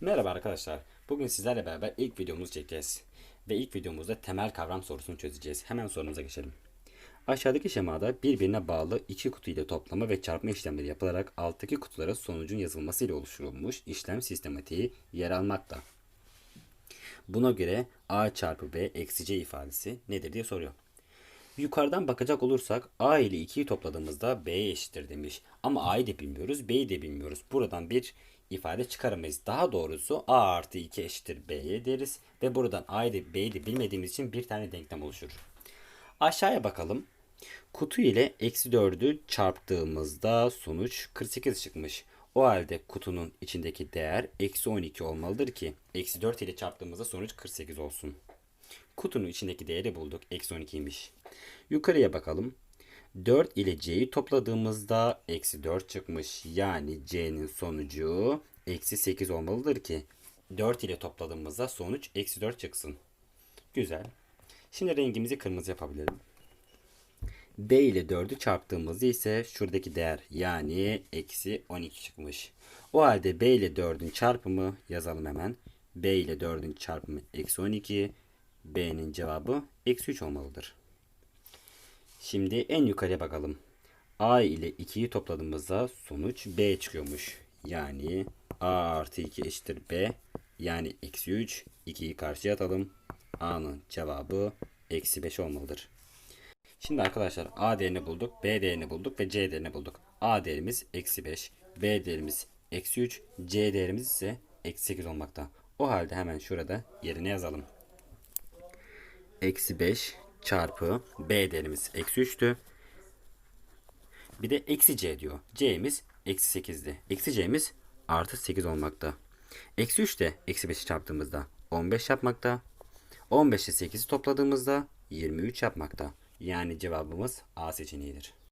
Merhaba arkadaşlar. Bugün sizlerle beraber ilk videomuzu çekeceğiz. Ve ilk videomuzda temel kavram sorusunu çözeceğiz. Hemen sorumuza geçelim. Aşağıdaki şemada birbirine bağlı iki kutu ile toplama ve çarpma işlemleri yapılarak alttaki kutulara sonucun yazılması ile oluşturulmuş işlem sistematiği yer almakta. Buna göre a çarpı b eksi c ifadesi nedir diye soruyor. Yukarıdan bakacak olursak a ile 2'yi topladığımızda b'ye eşittir demiş. Ama a'yı da bilmiyoruz, b'yi de bilmiyoruz. Buradan bir ifade çıkaramayız. Daha doğrusu a artı 2 eşittir b'ye deriz. Ve buradan a'yı da b'yi de bilmediğimiz için bir tane denklem oluşur. Aşağıya bakalım. Kutu ile eksi 4'ü çarptığımızda sonuç 48 çıkmış. O halde kutunun içindeki değer eksi 12 olmalıdır ki eksi 4 ile çarptığımızda sonuç 48 olsun. Kutunun içindeki değeri bulduk. Eksi 12'ymiş. Yukarıya bakalım. 4 ile c'yi topladığımızda eksi 4 çıkmış. Yani c'nin sonucu eksi 8 olmalıdır ki 4 ile topladığımızda sonuç eksi 4 çıksın. Güzel. Şimdi rengimizi kırmızı yapabilirim. B ile 4'ü çarptığımızda ise şuradaki değer yani eksi 12 çıkmış. O halde B ile 4'ün çarpımı yazalım hemen. B ile 4'ün çarpımı eksi 12. B'nin cevabı eksi 3 olmalıdır. Şimdi en yukarıya bakalım. A ile 2'yi topladığımızda sonuç B çıkıyormuş. Yani A artı 2 eşittir B. Yani eksi 3. 2'yi karşıya atalım. A'nın cevabı eksi 5 olmalıdır. Şimdi arkadaşlar A değerini bulduk, B değerini bulduk ve C değerini bulduk. A değerimiz eksi 5, B değerimiz eksi 3, C değerimiz ise eksi 8 olmakta. O halde hemen şurada yerine yazalım. Eksi 5 çarpı B değerimiz eksi 3'tü. Bir de eksi C diyor. C'miz eksi 8'di. Eksi C'miz artı 8 olmakta. Eksi 3 de eksi 5'i çarptığımızda 15 yapmakta. 15 ile 8'i topladığımızda 23 yapmakta. Yani cevabımız A seçeneğidir.